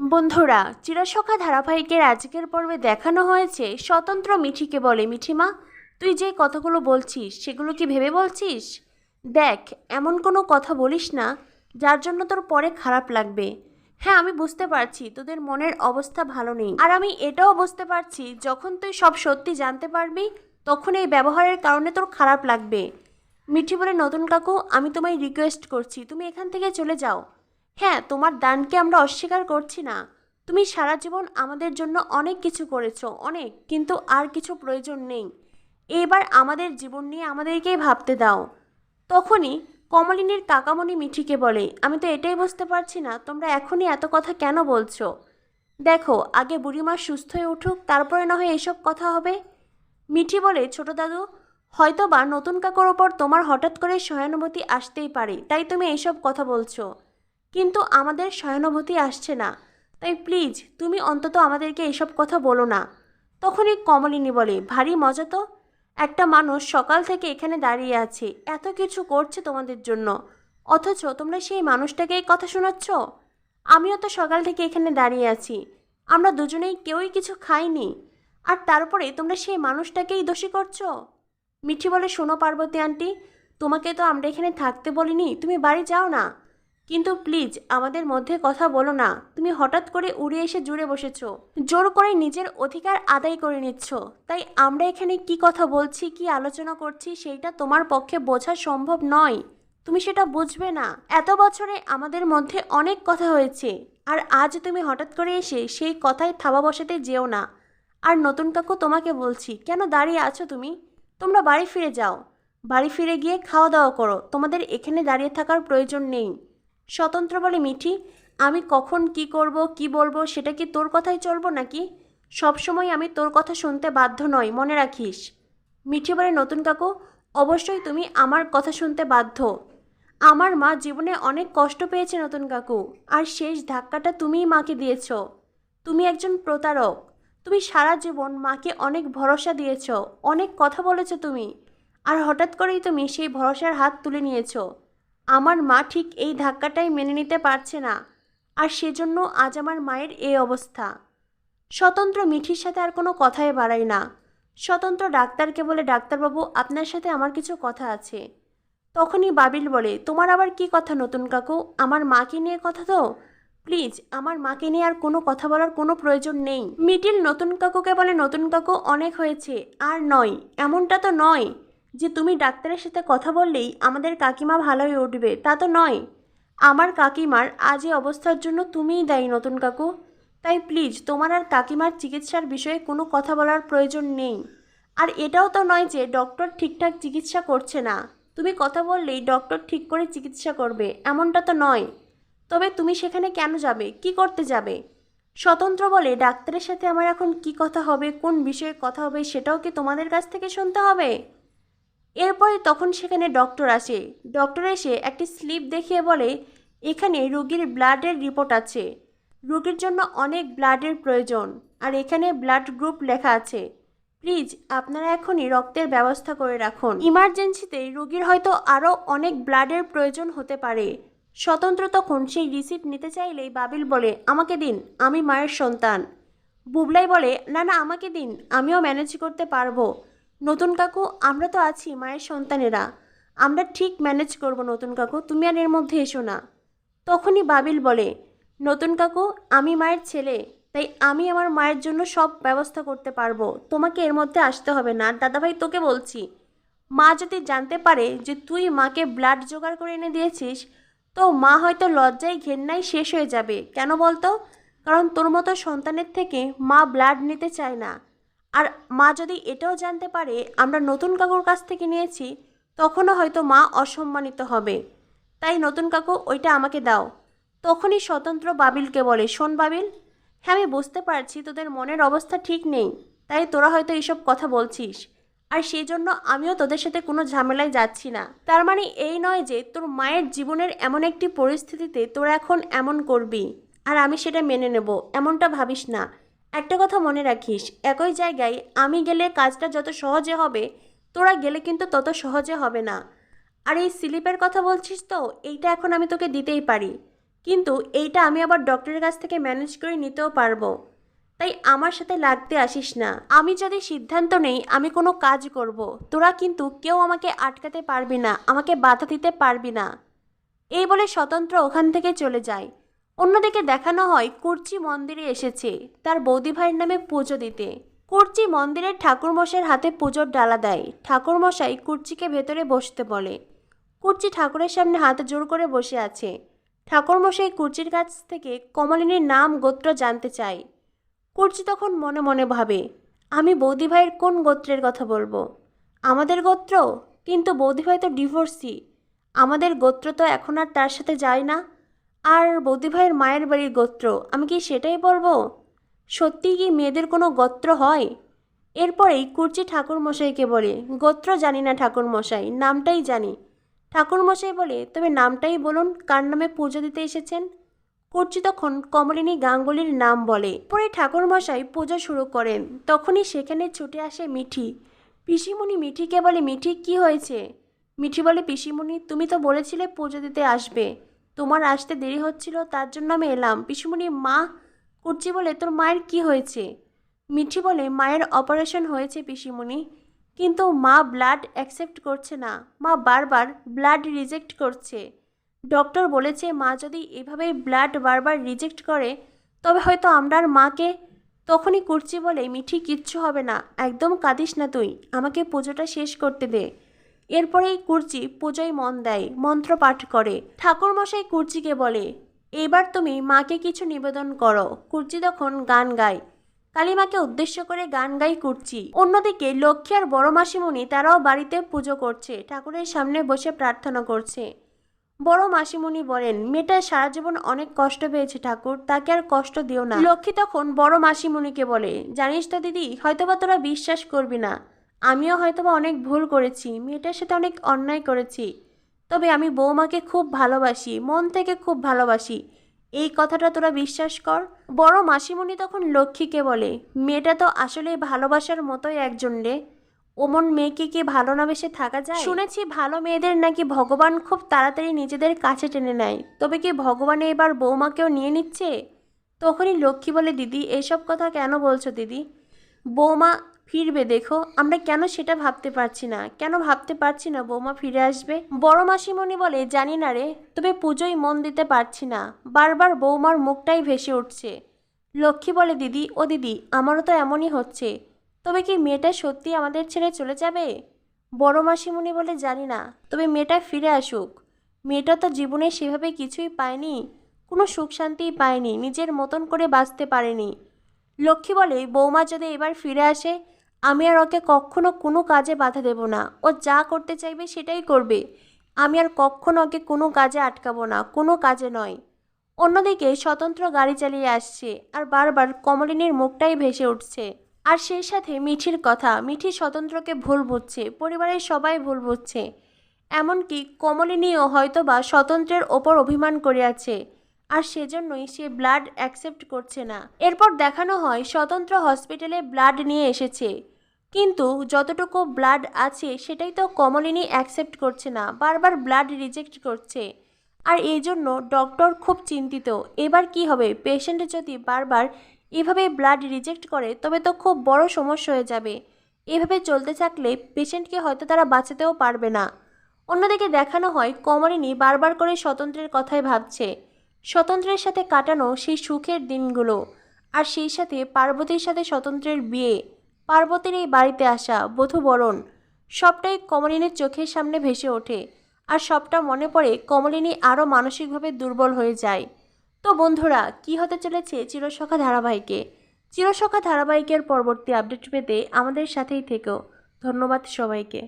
বন্ধুরা, চিরসখা ধারাবাহিকের আজকের পর্বে দেখানো হয়েছে স্বতন্ত্র মিঠিকে বলে, মিঠিমা, তুই যে কথাগুলো বলছিস, সেগুলো কি ভেবে বলছিস? দেখ, এমন কোনো কথা বলিস না, যার জন্য তোর পরে খারাপ লাগবে। হ্যাঁ আমি বুঝতে পারছি, তোদের মনের অবস্থা ভালো নেই। আর আমি এটাও বুঝতে পারছি, যখন তুই সব সত্যি জানতে পারবি, তখন এই ব্যবহারের কারণে তোর খারাপ লাগবে। মিঠি বলে, নতুন কাকু, আমি তোমায় রিকোয়েস্ট করছি, তুমি এখান থেকে চলে যাও। হ্যাঁ তোমার দানকে আমরা অস্বীকার করছি না। তুমি সারা জীবন আমাদের জন্য অনেক কিছু করেছ, অনেক, কিন্তু আর কিছু প্রয়োজন নেই। এবার আমাদের জীবন নিয়ে আমাদেরকেই ভাবতে দাও। তখনই কমলিনীর কাকামণি মিঠিকে বলে, আমি তো এটাই বুঝতে পারছি না, তোমরা এখনই এত কথা কেন বলছো? দেখো, আগে বুড়িমা সুস্থ হয়ে উঠুক, তারপরে না হয় এসব কথা হবে? মিঠি বলে, ছোট দাদু হয়তো বা নতুন কাকুর ওপর তোমার হঠাৎ করে সহানুভূতি আসতেই পারে, তাই তুমি এইসব কথা বলছো। কিন্তু আমাদের সহানুভূতি আসছে না। তাই প্লিজ, তুমি অন্তত আমাদেরকে এসব কথা বলো না। তখনই কমলিনী বলে, ভারী মজা তো। একটা মানুষ সকাল থেকে এখানে দাঁড়িয়ে আছে, এত কিছু করছে তোমাদের জন্য। অথচ তোমরা সেই মানুষটাকে এই কথা শোনাচ্ছ? আমিও তো সকাল থেকে এখানে দাঁড়িয়ে আছি। আমরা দুজনেই কেউই কিছু খাইনি। আর তারপরে তোমরা সেই মানুষটাকেই দোষী করছ? মিঠি বলে, শোনো পার্বতী আন্টি, তোমাকে তো আমরা এখানে থাকতে বলিনি। তুমি বাড়ি যাও না। কিন্তু প্লিজ আমাদের মধ্যে কথা বলো না। তুমি হঠাৎ করে উড়ে এসে জুড়ে বসেছ। জোর করে নিজের অধিকার আদায় করে নিচ্ছ। তাই আমরা এখানে কি কথা বলছি, কি আলোচনা করছি সেইটা তোমার পক্ষে বোঝা সম্ভব নয়। তুমি সেটা বুঝবে না। এত বছরে আমাদের মধ্যে অনেক কথা হয়েছে। আর আজ তুমি হঠাৎ করে এসে সেই কথায় থাবা বসাতে যেও না। আর নতুন কাকু তোমাকে বলছি, কেন দাঁড়িয়ে আছো তুমি? তোমরা বাড়ি ফিরে যাও। বাড়ি ফিরে গিয়ে খাওয়া দাওয়া করো। তোমাদের এখানে দাঁড়িয়ে থাকার প্রয়োজন নেই। স্বতন্ত্র বলে, মিঠি, আমি কখন কি করব, কি বলব, সেটা কি তোর কথাই চলবো নাকি? সবসময় আমি তোর কথা শুনতে বাধ্য নই, মনে রাখিস। মিঠি বলে, নতুন কাকু, অবশ্যই তুমি আমার কথা শুনতে বাধ্য। আমার মা জীবনে অনেক কষ্ট পেয়েছে, নতুন কাকু, আর শেষ ধাক্কাটা তুমিই মাকে দিয়েছ। তুমি একজন প্রতারক। তুমি সারা জীবন মাকে অনেক ভরসা দিয়েছ, অনেক কথা বলেছ তুমি, আর হঠাৎ করেই তুমি সেই ভরসার হাত তুলে নিয়েছো। আমার মা ঠিক এই ধাক্কাটাই মেনে নিতে পারছে না, আর সেজন্য আজ আমার মায়ের এই অবস্থা। স্বতন্ত্র মিঠির সাথে আর কোনো কথাই বাড়াই না। স্বতন্ত্র ডাক্তারকে বলে, ডাক্তারবাবু, আপনার সাথে আমার কিছু কথা আছে। তখনই বাবিল বলে, তোমার আবার কি কথা নতুন কাকু? আমার মাকে নিয়ে কথা তো? প্লিজ, আমার মাকে নিয়ে আর কোনো কথা বলার কোনো প্রয়োজন নেই। মিটিল নতুন কাকুকে বলে, নতুন কাকু অনেক হয়েছে, আর নয়, এমনটা তো নয়। যে তুমি ডাক্তারের সাথে কথা বললেই আমাদের কাকিমা ভালো হয়ে উঠবে, তা তো নয়। আমার কাকিমার আজ এই অবস্থার জন্য তুমিই দায়ী নতুন কাকু। তাই প্লিজ তোমার আর কাকিমার চিকিৎসার বিষয়ে কোনো কথা বলার প্রয়োজন নেই। আর এটাও তো নয় যে ডক্টর ঠিকঠাক চিকিৎসা করছে না। তুমি কথা বললেই ডক্টর ঠিক করে চিকিৎসা করবে, এমনটা তো নয়। তবে তুমি সেখানে কেন যাবে? কি করতে যাবে? স্বতন্ত্র বলে ডাক্তারের সাথে আমার এখন কি কথা হবে, কোন বিষয়ে কথা হবে সেটাও কি তোমাদের কাছ থেকে শুনতে হবে? এরপরে তখন সেখানে ডক্টর আসে। ডক্টর এসে একটি স্লিপ দেখিয়ে বলে, এখানে রোগীর ব্লাডের রিপোর্ট আছে। রোগীর জন্য অনেক ব্লাডের প্রয়োজন, আর এখানে ব্লাড গ্রুপ লেখা আছে। প্লিজ, আপনারা এখনই রক্তের ব্যবস্থা করে রাখুন। ইমার্জেন্সিতে রোগীর হয়তো আরও অনেক ব্লাডের প্রয়োজন হতে পারে। স্বতন্ত্র তখন সেই রিসিপ্ট নিতে চাইলেই বাবিল বলে, আমাকে দিন, আমি মায়ের সন্তান। বুবলাই বলে, না না, আমাকে দিন, আমিও ম্যানেজ করতে পারব। নতুন কাকু, আমরা তো আছি মায়ের সন্তানেরা। আমরা ঠিক ম্যানেজ করব নতুন কাকু, তুমি আর এর মধ্যে এসো না। তখনই বাবিল বলে, নতুন কাকু, আমি মায়ের ছেলে, তাই আমি আমার মায়ের জন্য সব ব্যবস্থা করতে পারব। তোমাকে এর মধ্যে আসতে হবে না। দাদাভাই, তোকে বলছি, মা যদি জানতে পারে যে তুই মাকে ব্লাড জোগাড় করে এনে দিয়েছিস, তো মা হয়তো লজ্জায় ঘেন্নাই শেষ হয়ে যাবে। কেন বলতো? কারণ তোর মতো সন্তানের থেকে মা ব্লাড নিতে চায় না। আর মা যদি এটাও জানতে পারে, আমরা নতুন কাকুর কাছ থেকে নিয়েছি, তখনও হয়তো মা অসম্মানিত হবে। তাই নতুন কাকু, ওইটা আমাকে দাও। তখনই স্বতন্ত্র বাবিলকে বলে, শোন বাবিল হ্যাঁ আমি বুঝতে পারছি তোদের মনের অবস্থা ঠিক নেই, তাই তোরা হয়তো এইসব কথা বলছিস। আর সেই জন্য আমিও তোদের সাথে কোনো ঝামেলায় যাচ্ছি না। তার মানে এই নয় যে, তোর মায়ের জীবনের এমন একটি পরিস্থিতিতে তোরা এখন এমন করবি। আর আমি সেটা মেনে নেব, এমনটা ভাবিস না। একটা কথা মনে রাখিস, একই জায়গায় আমি গেলে কাজটা যত সহজে হবে, তোরা গেলে কিন্তু তত সহজে হবে না। আর এই স্লিপের কথা বলছিস তো, এইটা এখন আমি তোকে দিতেই পারি। কিন্তু এইটা আমি আবার ডক্টরের কাছ থেকে ম্যানেজ করে নিতেও পারব। তাই আমার সাথে লাগতে আসিস না। আমি যদি সিদ্ধান্ত নেই, আমি কোনো কাজ করব। তোরা কিন্তু কেউ আমাকে আটকাতে পারবি না, আমাকে বাধা দিতে পারবি না। এই বলে স্বতন্ত্র ওখান থেকে চলে যায়। অন্যদিকে দেখানো হয় কুর্চি মন্দিরে এসেছে। তার বৌদি ভাইয়ের নামে পুজো দিতে। কুর্চি মন্দিরের ঠাকুরমশাইয়ের হাতে পুজোর ডালা দেয়। ঠাকুরমশাই কুর্চিকে ভেতরে বসতে বলে। কুর্চি ঠাকুরের সামনে হাত জোর করে বসে আছে। ঠাকুরমশাই কুর্চির কাছ থেকে কমলিনীর নাম গোত্র জানতে চায়। কুর্চি তখন মনে মনে ভাবে, আমি বৌদি ভাইয়ের কোন গোত্রের কথা বলব? আমাদের গোত্র? কিন্তু বৌদি ভাই তো ডিভোর্সি। আমাদের গোত্র তো এখন আর তার সাথে যায় না। আর বৌদি ভাইয়ের মায়ের বাড়ির গোত্র, আমি কি সেটাই বলব? সত্যিই কি মেয়েদের কোনো গোত্র হয়? এরপরেই কুর্চি ঠাকুরমশাইকে বলে, গোত্র জানি না ঠাকুরমশাই, নামটাই জানি। ঠাকুরমশাই বলে, তবে নামটাই বলুন, কার নামে পুজো দিতে এসেছেন? কুর্চি তখন কমলিনী গাঙ্গুলির নাম বলে। পরে ঠাকুরমশাই পুজো শুরু করেন। তখনই সেখানে ছুটে আসে মিঠি। পিসিমণি মিঠিকে বলে, মিঠি, কি হয়েছে? মিঠি বলে, পিসিমণি, তুমি তো বলেছিলে পুজো দিতে আসবে। তোমার আসতে দেরি হচ্ছিল, তার জন্য আমি এলাম। পিসিমণি, মা, করছি বলে তোর মায়ের কি হয়েছে? মিঠি বলে, মায়ের অপারেশন হয়েছে পিসিমণি, কিন্তু মা ব্লাড অ্যাকসেপ্ট করছে না। মা বারবার ব্লাড রিজেক্ট করছে। ডক্টর বলেছে, মা যদি এভাবে ব্লাড বারবার রিজেক্ট করে, তবে হয়তো আমরা মাকে তখনই করছি বলে। মিঠি, কিচ্ছু হবে না, একদম কাঁদিস না তুই। আমাকে পুজোটা শেষ করতে দে। এরপরেই কুর্চি পুজোয় মন দেয়, মন্ত্র পাঠ করে। ঠাকুরমশাই কুর্চিকে বলে, এবার তুমি মাকে কিছু নিবেদন করো। কুর্চি তখন গান গায়। কালীমাকে উদ্দেশ্য করে গান গাই কুর্চি। অন্যদিকে লক্ষ্মী আর বড় মাসিমণি তারাও বাড়িতে পুজো করছে, ঠাকুরের সামনে বসে প্রার্থনা করছে। বড় মাসিমণি বলেন, মেয়েটা সারা জীবন অনেক কষ্ট পেয়েছে ঠাকুর, তাকে আর কষ্ট দিও না। লক্ষ্মী তখন বড় মাসিমণিকে বলে, জানিস তো দিদি, হয়তোবা তোরা বিশ্বাস করবি না। আমিও হয়তোবা অনেক ভুল করেছি, মেয়েটার সাথে অনেক অন্যায় করেছি। তবে আমি বৌমাকে খুব ভালোবাসি, মন থেকে খুব ভালোবাসি। এই কথাটা তোরা বিশ্বাস কর। বড় মাসিমণি তখন লক্ষ্মীকে বলে, মেয়েটা তো আসলে ভালোবাসার মতোই একজন রে। ওমন মেয়েকে কি ভালো না বেসে থাকা যায়? শুনেছি ভালো মেয়েদের নাকি ভগবান খুব তাড়াতাড়ি নিজেদের কাছে টেনে নেয়। তবে কি ভগবান এবার বৌমাকেও নিয়ে নিচ্ছে? তখনই লক্ষ্মী বলে, দিদি, এসব কথা কেন বলছো দিদি? বৌমা ফিরবে, দেখো। আমরা কেন সেটা ভাবতে পারছি না? কেন ভাবতে পারছি না বৌমা ফিরে আসবে? বড় মাসিমণি বলে, জানি না রে, তবে পুজোয় মন দিতে পারছি না। বারবার বৌমার মুখটাই ভেসে উঠছে। লক্ষ্মী বলে, দিদি, ও দিদি, আমারও তো এমনই হচ্ছে। তবে কি মেয়েটা সত্যি আমাদের ছেড়ে চলে যাবে? বড় মাসিমণি বলে, জানি না, তবে মেয়েটা ফিরে আসুক। মেয়েটা তো জীবনে সেভাবে কিছুই পায়নি, কোনো সুখ শান্তিই পায়নি, নিজের মতন করে বাঁচতে পারেনি। লক্ষ্মী বলে, বৌমা যদি এবার ফিরে আসে আমি আর ওকে কখনো কোনো কাজে বাধা দেব না। ও যা করতে চাইবে সেটাই করবে। আমি আর কখনো ওকে কোনো কাজে আটকাবো না, কোনো কাজে নয়। অন্যদিকে স্বতন্ত্র গাড়ি চালিয়ে আসছে আর বারবার কমলিনীর মুখটাই ভেসে উঠছে। আর সেই সাথে মিঠির কথা, মিঠি স্বতন্ত্রকে ভুল বুঝছে, পরিবারের সবাই ভুল বুঝছে। এমনকি কমলিনীও হয়তোবা স্বতন্ত্রের ওপর অভিমান করে আছে। আর সেজন্যই সে ব্লাড অ্যাকসেপ্ট করছে না। এরপর দেখানো হয় স্বতন্ত্র হসপিটালে ব্লাড নিয়ে এসেছে। কিন্তু যতটুকু ব্লাড আছে সেটাই তো কমলিনী অ্যাকসেপ্ট করছে না, বারবার ব্লাড রিজেক্ট করছে। আর এই জন্য ডক্টর খুব চিন্তিত। এবার কি হবে? পেশেন্ট যদি বারবার এভাবে ব্লাড রিজেক্ট করে, তবে তো খুব বড় সমস্যা হয়ে যাবে। এভাবে চলতে থাকলে পেশেন্টকে হয়তো তারা বাঁচাতেও পারবে না। অন্যদিকে দেখানো হয় কমলিনী বারবার করে স্বতন্ত্রের কথাই ভাবছে। স্বতন্ত্রের সাথে কাটানো সেই সুখের দিনগুলো। আর সেই সাথে পার্বতীর সাথে স্বতন্ত্রের বিয়ে। পার্বতীর এই বাড়িতে আসা বধূবরণ সবটাই কমলিনীর চোখের সামনে ভেসে ওঠে, আর সবটা মনে পড়ে কমলিনী আরও মানসিকভাবে দুর্বল হয়ে যায়। তো বন্ধুরা, কি হতে চলেছে চিরসখা ধারাবাহিকে? চিরসখা ধারাবাহিকের পরবর্তী আপডেট পেতে আমাদের সাথেই থেকো। ধন্যবাদ সবাইকে।